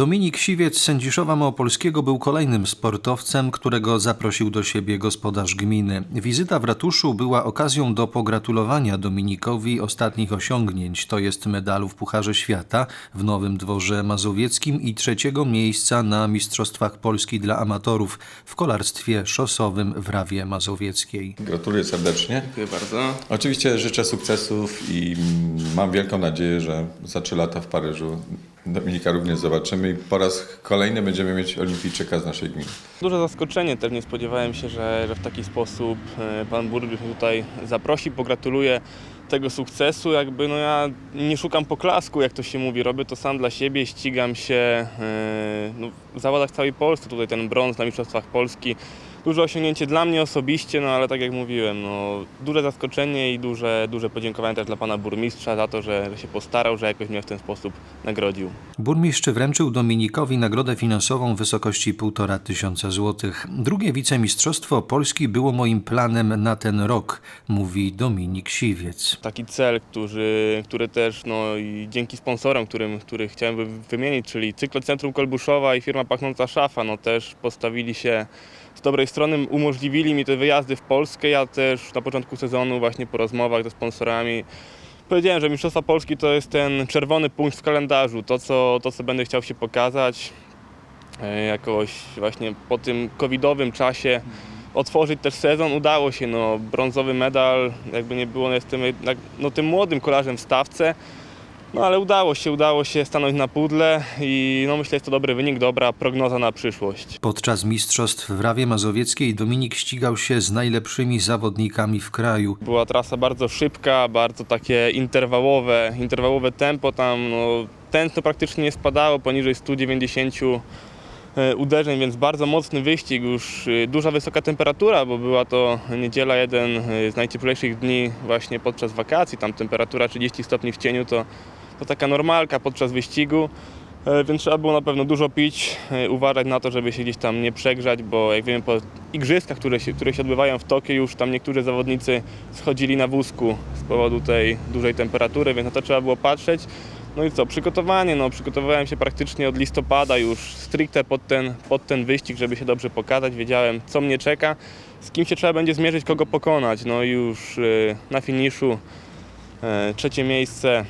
Dominik Siwiec Sędziszowa Małopolskiego był kolejnym sportowcem, którego zaprosił do siebie gospodarz gminy. Wizyta w ratuszu była okazją do pogratulowania Dominikowi ostatnich osiągnięć, to jest medalu w Pucharze Świata w Nowym Dworze Mazowieckim i trzeciego miejsca na Mistrzostwach Polski dla amatorów w kolarstwie szosowym w Rawie Mazowieckiej. Gratuluję serdecznie. Dziękuję bardzo. Oczywiście życzę sukcesów i mam wielką nadzieję, że za trzy lata w Paryżu Dominika również zobaczymy i po raz kolejny będziemy mieć olimpijczyka z naszej gminy. Duże zaskoczenie, też nie spodziewałem się, że, że w taki sposób e, pan burmistrz mnie tutaj zaprosi, pogratuluje tego sukcesu. Jakby no ja nie szukam poklasku, jak to się mówi, robię to sam dla siebie, ścigam się e, no, w zawodach całej Polsce, tutaj ten brąz na Mistrzostwach Polski. Duże osiągnięcie dla mnie osobiście, no ale tak jak mówiłem, no, duże zaskoczenie i duże, duże podziękowanie też dla pana burmistrza za to, że, się postarał, że jakoś mnie w ten sposób nagrodził. Burmistrz wręczył Dominikowi nagrodę finansową w wysokości 1,5 tysiąca złotych. Drugie wicemistrzostwo Polski było moim planem na ten rok, mówi Dominik Siwiec. taki cel, który, który też no, i dzięki sponsorom, którym, których chciałem wy- wymienić, czyli Cyklocentrum Kolbuszowa i firma Pachnąca Szafa, no też postawili się z dobrej strony, umożliwili mi te wyjazdy w Polskę. Ja też na początku sezonu właśnie po rozmowach ze sponsorami powiedziałem, że Mistrzostwa Polski to jest ten czerwony punkt w kalendarzu, to co, to co będę chciał się pokazać e, jakoś właśnie po tym covidowym czasie otworzyć też sezon. Udało się, no, brązowy medal, jakby nie było, no, jestem no, tym młodym kolarzem w stawce, no ale udało się, udało się stanąć na pudle i no, myślę, jest to dobry wynik, dobra prognoza na przyszłość. Podczas mistrzostw w Rawie Mazowieckiej Dominik ścigał się z najlepszymi zawodnikami w kraju. Była trasa bardzo szybka, bardzo takie interwałowe, interwałowe tempo, tam no, tętno praktycznie nie spadało poniżej 190 e, uderzeń, więc bardzo mocny wyścig, już e, duża wysoka temperatura, bo była to niedziela jeden e, z najcieplejszych dni właśnie podczas wakacji, tam temperatura 30 stopni w cieniu to, to taka normalka podczas wyścigu. E, Więc trzeba było na pewno dużo pić, e, uważać na to, żeby się gdzieś tam nie przegrzać, bo jak wiemy po igrzyskach, które się, które się odbywają w Tokio, już tam niektórzy zawodnicy schodzili na wózku z powodu tej dużej temperatury, więc na to trzeba było patrzeć. No i co, przygotowanie, no przygotowałem się praktycznie od listopada już stricte pod ten, pod ten wyścig, żeby się dobrze pokazać, wiedziałem co mnie czeka, z kim się trzeba będzie zmierzyć, kogo pokonać. No i już e, na finiszu trzecie miejsce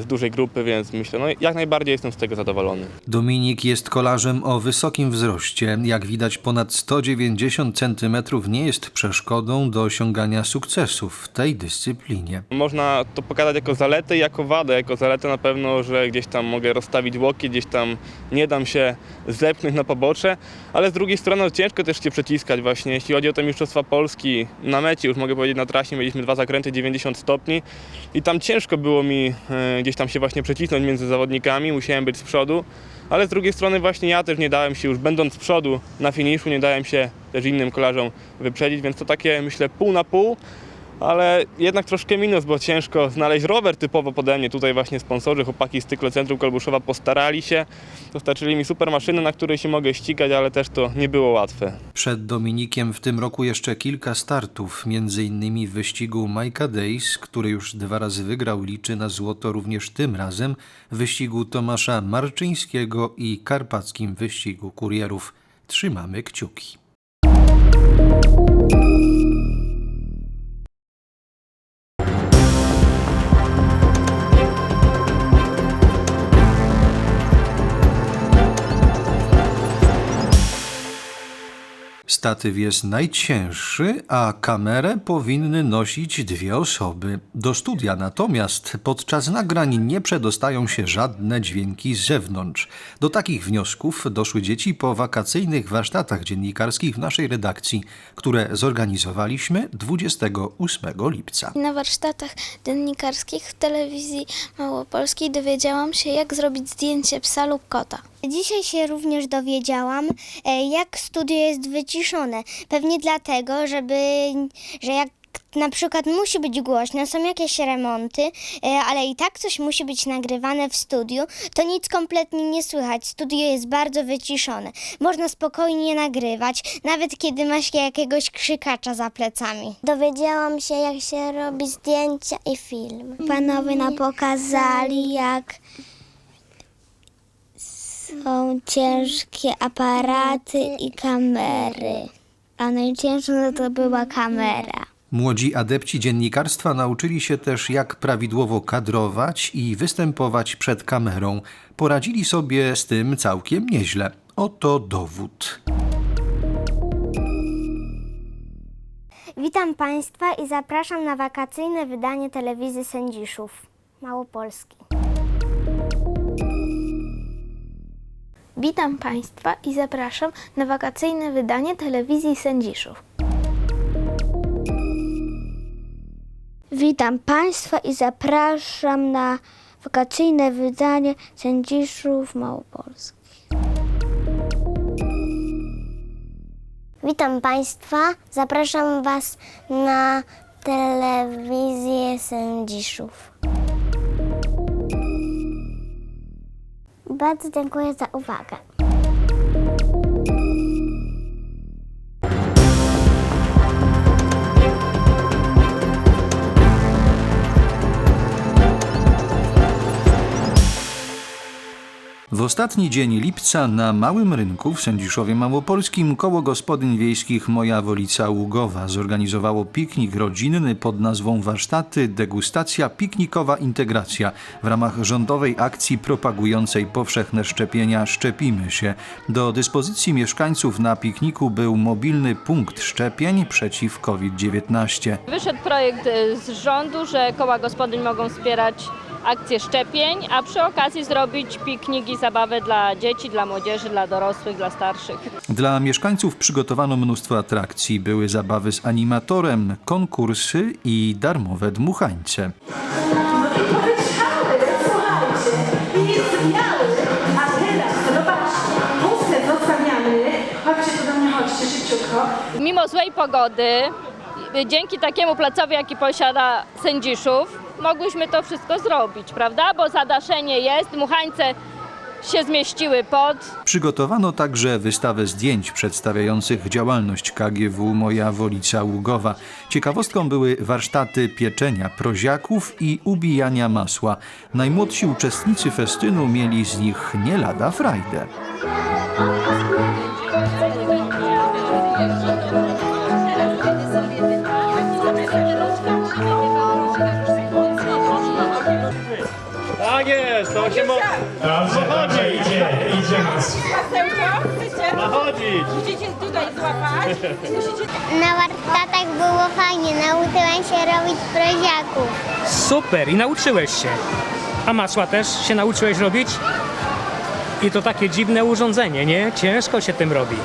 z dużej grupy, więc myślę, no jak najbardziej jestem z tego zadowolony. Dominik jest kolarzem o wysokim wzroście. Jak widać, ponad 190 cm nie jest przeszkodą do osiągania sukcesów w tej dyscyplinie. Można to pokazać jako zaletę i jako wadę. Jako zaletę na pewno, że gdzieś tam mogę rozstawić łokieć, gdzieś tam nie dam się zepchnąć na pobocze, ale z drugiej strony no, ciężko też się przeciskać właśnie. Jeśli chodzi o te Mistrzostwa Polski, na mecie już mogę powiedzieć na trasie mieliśmy dwa zakręty 90 stopni. I tam ciężko było mi e, gdzieś tam się właśnie przecisnąć między zawodnikami, musiałem być z przodu, ale z drugiej strony właśnie ja też nie dałem się już będąc z przodu na finiszu, nie dałem się też innym kolarzom wyprzedzić, więc to takie myślę pół na pół, ale jednak troszkę minus, bo ciężko znaleźć rower typowo pode mnie. Tutaj właśnie sponsorzy, chłopaki z Cyklocentrum Kolbuszowa postarali się, dostarczyli mi super maszyny, na której się mogę ścigać, ale też to nie było łatwe. Przed Dominikiem w tym roku jeszcze kilka startów, innymi w wyścigu Majka Days, który już dwa razy wygrał, liczy na złoto również tym razem, w wyścigu Tomasza Marczyńskiego i karpackim wyścigu kurierów. Trzymamy kciuki. Statyw jest najcięższy, a kamerę powinny nosić dwie osoby. Do studia natomiast podczas nagrań nie przedostają się żadne dźwięki z zewnątrz. Do takich wniosków doszły dzieci po wakacyjnych warsztatach dziennikarskich w naszej redakcji, które zorganizowaliśmy 28 lipca. Na warsztatach dziennikarskich w telewizji małopolskiej dowiedziałam się, jak zrobić zdjęcie psa lub kota. Dzisiaj się również dowiedziałam, e, jak studio jest wyciszone. Pewnie dlatego, żeby, że jak na przykład musi być głośno, są jakieś remonty, e, ale i tak coś musi być nagrywane w studiu, to nic kompletnie nie słychać. Studio jest bardzo wyciszone. Można spokojnie nagrywać, nawet kiedy ma się jakiegoś krzykacza za plecami. Dowiedziałam się, jak się robi zdjęcia i film. Panowie nam pokazali, jak Są ciężkie aparaty i kamery. A najcięższa no to była kamera. Młodzi adepci dziennikarstwa nauczyli się też, jak prawidłowo kadrować i występować przed kamerą. Poradzili sobie z tym całkiem nieźle. Oto dowód. Witam Państwa i zapraszam na wakacyjne wydanie telewizji Sędziszów Małopolski. Witam Państwa i zapraszam na wakacyjne wydanie telewizji Sędziszów. Witam Państwa i zapraszam na wakacyjne wydanie Sędziszów Małopolski. Witam Państwa. Zapraszam Was na telewizję Sędziszów. Bardzo dziękuję za uwagę. W ostatni dzień lipca na Małym Rynku w Sędziszowie Małopolskim koło gospodyń wiejskich Moja Wolica Ługowa zorganizowało piknik rodzinny pod nazwą Warsztaty Degustacja Piknikowa Integracja w ramach rządowej akcji propagującej powszechne szczepienia Szczepimy się. Do dyspozycji mieszkańców na pikniku był mobilny punkt szczepień przeciw COVID-19. Wyszedł projekt y, z rządu, że koła gospodyń mogą wspierać akcję szczepień, a przy okazji zrobić piknik i zabawę dla dzieci, dla młodzieży, dla dorosłych, dla starszych. Dla mieszkańców przygotowano mnóstwo atrakcji. Były zabawy z animatorem, konkursy i darmowe dmuchańce. Mimo złej pogody, dzięki takiemu placowi, jaki posiada Sędziszów, mogłyśmy to wszystko zrobić, prawda? Bo zadaszenie jest, dmuchańce się zmieściły pod, Przygotowano także wystawę zdjęć przedstawiających działalność KGW Moja Wolica Ługowa. Ciekawostką były warsztaty pieczenia proziaków i ubijania masła. Najmłodsi uczestnicy festynu mieli z nich nie lada frajdę. Ma chodzić. Musicie tutaj złapać. Na warsztatach było fajnie. Nauczyłem się robić proziaków. Super, i nauczyłeś się. A masła też się nauczyłeś robić? I to takie dziwne urządzenie, nie? Ciężko się tym robi.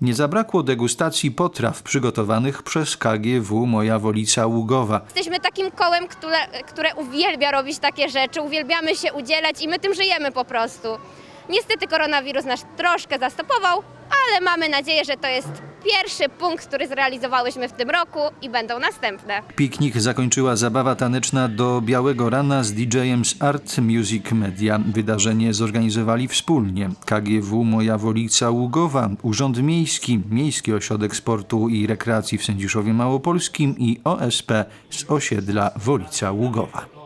Nie zabrakło degustacji potraw przygotowanych przez KGW Moja Wolica Ługowa. Jesteśmy takim kołem, które, które uwielbia robić takie rzeczy, uwielbiamy się udzielać i my tym żyjemy po prostu. Niestety koronawirus nas troszkę zastopował, ale mamy nadzieję, że to jest pierwszy punkt, który zrealizowałyśmy w tym roku i będą następne. Piknik zakończyła zabawa taneczna do białego rana z DJ-em z Art Music Media. Wydarzenie zorganizowali wspólnie KGW Moja Wolica Ługowa, Urząd Miejski, Miejski Ośrodek Sportu i Rekreacji w Sędziszowie Małopolskim i OSP z osiedla Wolica Ługowa.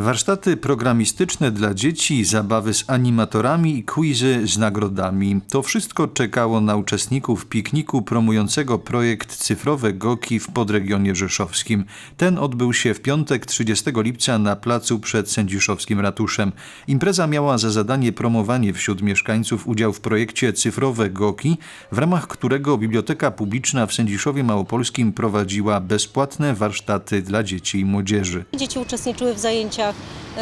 Warsztaty programistyczne dla dzieci, zabawy z animatorami i quizy z nagrodami. To wszystko czekało na uczestników pikniku promującego projekt Cyfrowe Goki w podregionie rzeszowskim. Ten odbył się w piątek 30 lipca na placu przed sędziszowskim ratuszem. Impreza miała za zadanie promowanie wśród mieszkańców udział w projekcie Cyfrowe Goki, w ramach którego Biblioteka Publiczna w Sędziszowie Małopolskim prowadziła bezpłatne warsztaty dla dzieci i młodzieży. Dzieci uczestniczyły w zajęciach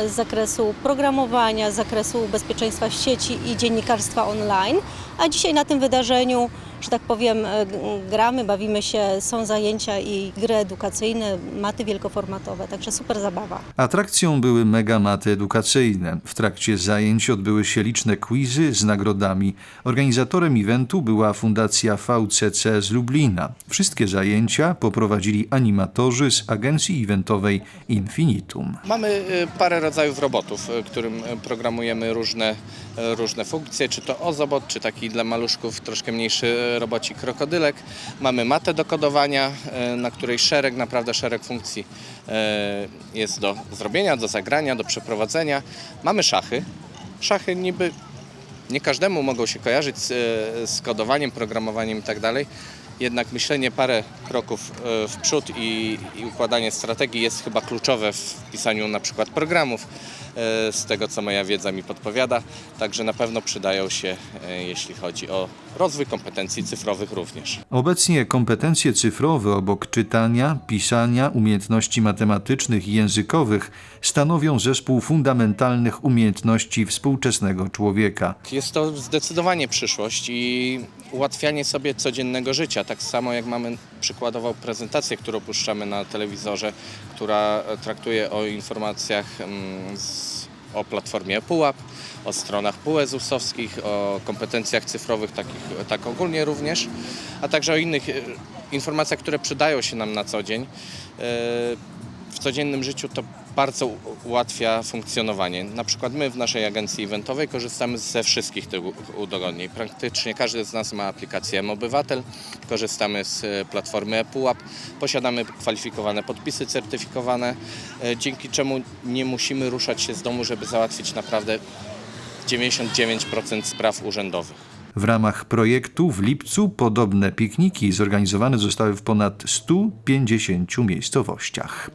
z zakresu programowania, z zakresu bezpieczeństwa sieci i dziennikarstwa online, a dzisiaj na tym wydarzeniu, że tak powiem, e, gramy, bawimy się, są zajęcia i gry edukacyjne, maty wielkoformatowe, także super zabawa. Atrakcją były megamaty edukacyjne. W trakcie zajęć odbyły się liczne quizy z nagrodami. Organizatorem eventu była Fundacja VCC z Lublina. Wszystkie zajęcia poprowadzili animatorzy z agencji eventowej Infinitum. Mamy y, parę rodzajów robotów, y, którym programujemy różne, różne funkcje, czy to ozobot, czy taki dla maluszków troszkę mniejszy y, robocik krokodylek. Mamy matę do kodowania, y, na której szereg, naprawdę szereg funkcji y, jest do zrobienia, do zagrania, do przeprowadzenia. Mamy szachy. Szachy niby nie każdemu mogą się kojarzyć z, e, z kodowaniem, programowaniem i tak. Jednak myślenie parę kroków e, w przód i, i układanie strategii jest chyba kluczowe w pisaniu na przykład programów, e, z tego co moja wiedza mi podpowiada. Także na pewno przydają się, e, jeśli chodzi o rozwój kompetencji cyfrowych również. Obecnie kompetencje cyfrowe obok czytania, pisania, umiejętności matematycznych i językowych stanowią zespół fundamentalnych umiejętności współczesnego człowieka. Jest to zdecydowanie przyszłość i ułatwianie sobie codziennego życia. Tak samo jak mamy przykładową prezentację, którą puszczamy na telewizorze, która e, traktuje o informacjach mm, z, o platformie Pułap, o stronach PUE-ZUS-owskich, o kompetencjach cyfrowych takich, tak ogólnie również, a także o innych e, informacjach, które przydają się nam na co dzień. W codziennym życiu to bardzo ułatwia funkcjonowanie. Na przykład my w naszej agencji eventowej korzystamy ze wszystkich tych udogodnień. Praktycznie każdy z nas ma aplikację M-Obywatel, korzystamy z e, platformy ePUAP, posiadamy kwalifikowane podpisy certyfikowane, e, dzięki czemu nie musimy ruszać się z domu, żeby załatwić naprawdę 99% spraw urzędowych. W ramach projektu w lipcu podobne pikniki zorganizowane zostały w ponad 150 miejscowościach.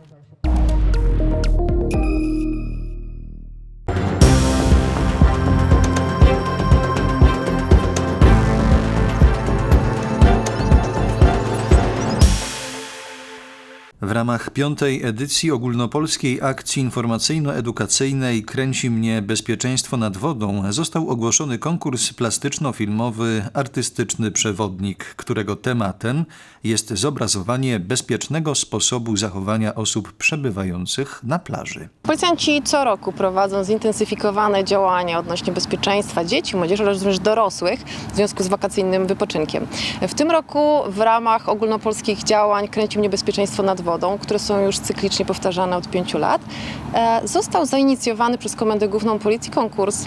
W ramach piątej edycji ogólnopolskiej akcji informacyjno-edukacyjnej Kręci mnie bezpieczeństwo nad wodą został ogłoszony konkurs plastyczno-filmowy Artystyczny Przewodnik, którego tematem jest zobrazowanie bezpiecznego sposobu zachowania osób przebywających na plaży. Policjanci co roku prowadzą zintensyfikowane działania odnośnie bezpieczeństwa dzieci, młodzieży oraz również dorosłych w związku z wakacyjnym wypoczynkiem. W tym roku w ramach ogólnopolskich działań Kręci mnie bezpieczeństwo nad wodą, które są już cyklicznie powtarzane od pięciu lat, e, został zainicjowany przez Komendę Główną Policji konkurs.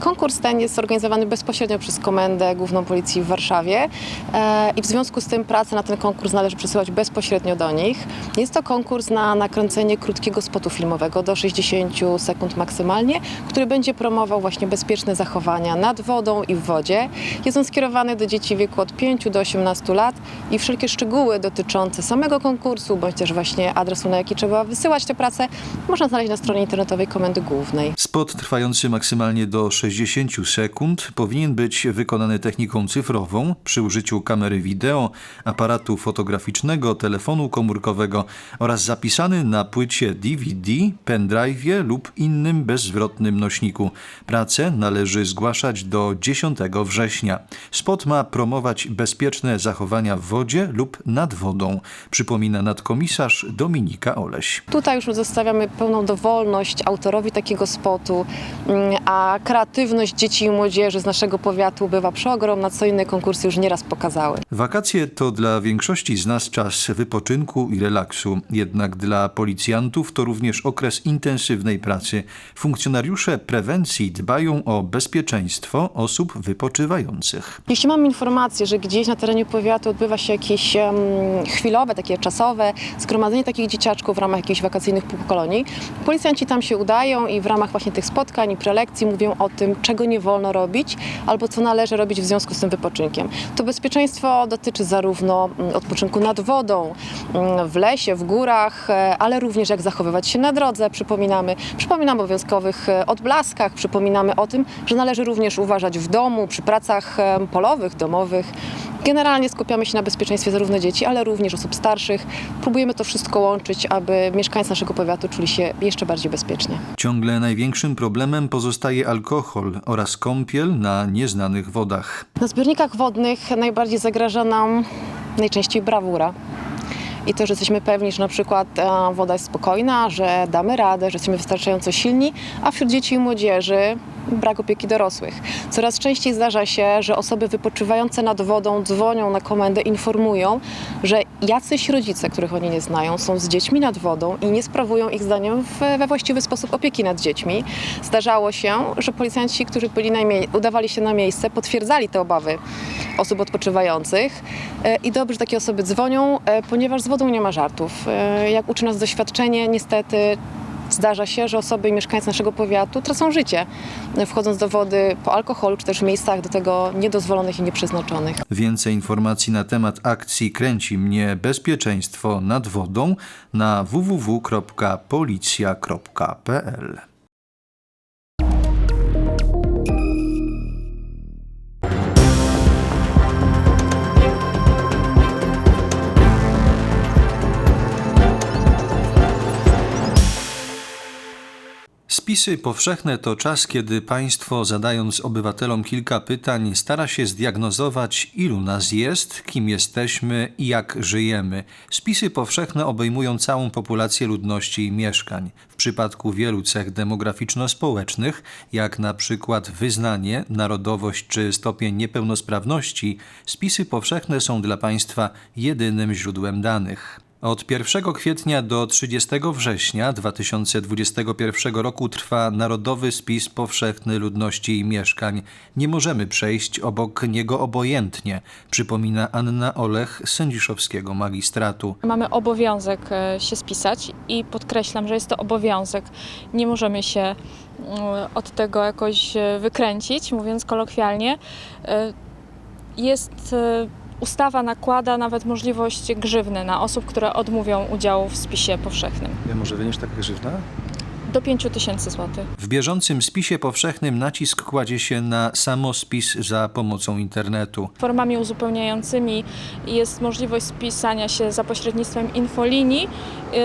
Konkurs ten jest organizowany bezpośrednio przez Komendę Główną Policji w Warszawie e, i w związku z tym pracę na ten konkurs należy przesyłać bezpośrednio do nich. Jest to konkurs na nakręcenie krótkiego spotu filmowego do 60 sekund maksymalnie, który będzie promował właśnie bezpieczne zachowania nad wodą i w wodzie. Jest on skierowany do dzieci w wieku od 5 do 18 lat i wszelkie szczegóły dotyczące samego konkursu, bądź też właśnie adresu, na jaki trzeba wysyłać tę pracę, można znaleźć na stronie internetowej Komendy Głównej. Spot trwający maksymalnie do 60 sekund powinien być wykonany techniką cyfrową przy użyciu kamery wideo, aparatu fotograficznego, telefonu komórkowego oraz zapisany na płycie DVD, pendrive lub innym bezzwrotnym nośniku. Pracę należy zgłaszać do 10 września. Spot ma promować bezpieczne zachowania w wodzie lub nad wodą, przypomina nadkomisarz Dominika Oleś. Tutaj już zostawiamy pełną dowolność autorowi takiego spotu, mm, a kreatywność dzieci i młodzieży z naszego powiatu bywa przeogromna, co inne konkursy już nieraz pokazały. Wakacje to dla większości z nas czas wypoczynku i relaksu, jednak dla policjantów to również okres intensywnej pracy. Funkcjonariusze prewencji dbają o bezpieczeństwo osób wypoczywających. Jeśli mamy informację, że gdzieś na terenie powiatu odbywa jakieś em, chwilowe, takie czasowe zgromadzenie takich dzieciaczków w ramach jakichś wakacyjnych półkolonii, policjanci tam się udają i w ramach właśnie tych spotkań i prelekcji mówią o tym, czego nie wolno robić albo co należy robić w związku z tym wypoczynkiem. To bezpieczeństwo dotyczy zarówno mm, odpoczynku nad wodą, mm, w lesie, w górach, e, ale również jak zachowywać się na drodze, przypominamy. Przypominamy o obowiązkowych e, odblaskach, przypominamy o tym, że należy również uważać w domu, przy pracach polowych, domowych. Generalnie skupiamy się na bezpieczeństwie zarówno dzieci, ale również osób starszych. Próbujemy to wszystko łączyć, aby mieszkańcy naszego powiatu czuli się jeszcze bardziej bezpiecznie. Ciągle największym problemem pozostaje alkohol oraz kąpiel na nieznanych wodach. Na zbiornikach wodnych najbardziej zagraża nam najczęściej brawura. i to, że jesteśmy pewni, że na przykład e, woda jest spokojna, że damy radę, że jesteśmy wystarczająco silni, a wśród dzieci i młodzieży brak opieki dorosłych. Coraz częściej zdarza się, że osoby wypoczywające nad wodą dzwonią na komendę, informują, że jacyś rodzice, których oni nie znają, są z dziećmi nad wodą i nie sprawują ich zdaniem w, we właściwy sposób opieki nad dziećmi. Zdarzało się, że policjanci, którzy byli udawali się na miejsce, potwierdzali te obawy osób odpoczywających E, i dobrze że takie osoby dzwonią, e, ponieważ z wodą nie ma żartów. E, Jak uczy nas doświadczenie, niestety Zdarza się, że osoby i mieszkańcy naszego powiatu tracą życie, wchodząc do wody po alkoholu, czy też w miejscach do tego niedozwolonych i nieprzeznaczonych. Więcej informacji na temat akcji Kręci mnie bezpieczeństwo nad wodą na www.policja.pl. Spisy powszechne to czas, kiedy państwo, zadając obywatelom kilka pytań, stara się zdiagnozować, ilu nas jest, kim jesteśmy i jak żyjemy. Spisy powszechne obejmują całą populację ludności i mieszkań. W przypadku wielu cech demograficzno-społecznych, jak na przykład wyznanie, narodowość czy stopień niepełnosprawności, spisy powszechne są dla państwa jedynym źródłem danych. Od 1 kwietnia do 30 września 2021 roku trwa Narodowy Spis Powszechny Ludności i Mieszkań. Nie możemy przejść obok niego obojętnie, przypomina Anna Olech z sędziszowskiego magistratu. Mamy obowiązek e, się spisać i podkreślam, że jest to obowiązek. Nie możemy się mm, od tego jakoś e, wykręcić, mówiąc kolokwialnie. E, Jest ustawa nakłada nawet możliwość grzywny na osób, które odmówią udziału w spisie powszechnym. Ja może wynieść taka grzywna? Do 5 tysięcy złotych. W bieżącym spisie powszechnym nacisk kładzie się na samospis za pomocą internetu. Formami uzupełniającymi jest możliwość spisania się za pośrednictwem infolinii,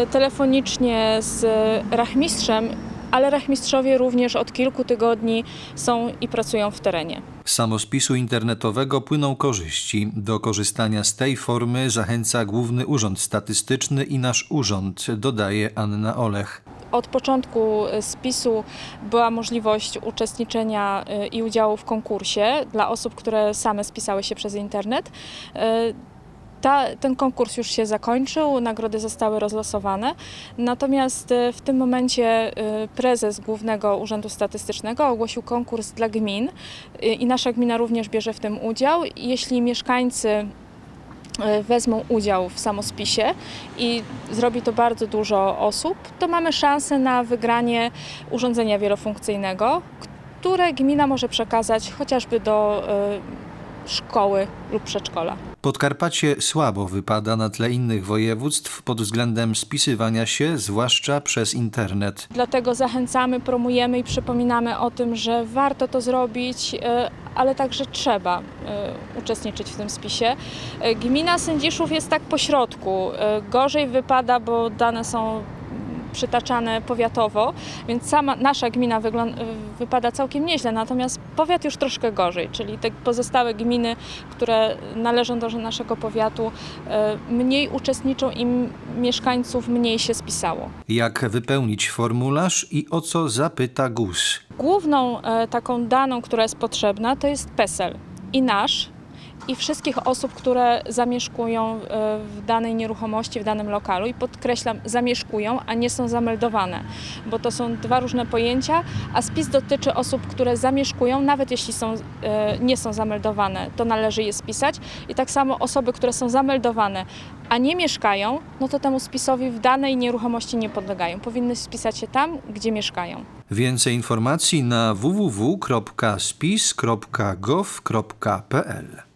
y, telefonicznie z rachmistrzem, ale rachmistrzowie również od kilku tygodni są i pracują w terenie. Z samospisu internetowego płyną korzyści. Do korzystania z tej formy zachęca Główny Urząd Statystyczny i nasz urząd, dodaje Anna Olech. Od początku y, spisu była możliwość uczestniczenia y, i udziału w konkursie dla osób, które same spisały się przez internet. Ta, ten konkurs już się zakończył, nagrody zostały rozlosowane. Natomiast y, w tym momencie y, prezes Głównego Urzędu Statystycznego ogłosił konkurs dla gmin y, i nasza gmina również bierze w tym udział. Jeśli mieszkańcy wezmą udział w samospisie i zrobi to bardzo dużo osób, to mamy szansę na wygranie urządzenia wielofunkcyjnego, które gmina może przekazać chociażby do szkoły lub przedszkola. Podkarpacie słabo wypada na tle innych województw pod względem spisywania się, zwłaszcza przez internet. Dlatego zachęcamy, promujemy i przypominamy o tym, że warto to zrobić, e, ale także trzeba e, uczestniczyć w tym spisie. E, Gmina Sędziszów jest tak pośrodku. Gorzej wypada, bo dane są przytaczane powiatowo, więc sama nasza gmina wypada całkiem nieźle, natomiast powiat już troszkę gorzej, czyli te pozostałe gminy, które należą do naszego powiatu, e, mniej uczestniczą i mieszkańców mniej się spisało. Jak wypełnić formularz i o co zapyta GUS? Główną e, taką daną, która jest potrzebna, to jest PESEL i nasz, i wszystkich osób, które zamieszkują e, w danej nieruchomości, w danym lokalu. I podkreślam, zamieszkują, a nie są zameldowane, bo to są dwa różne pojęcia, a spis dotyczy osób, które zamieszkują, nawet jeśli są, e, nie są zameldowane, to należy je spisać. I tak samo osoby, które są zameldowane, a nie mieszkają, no to temu spisowi w danej nieruchomości nie podlegają. Powinny spisać się tam, gdzie mieszkają. Więcej informacji na www.spis.gov.pl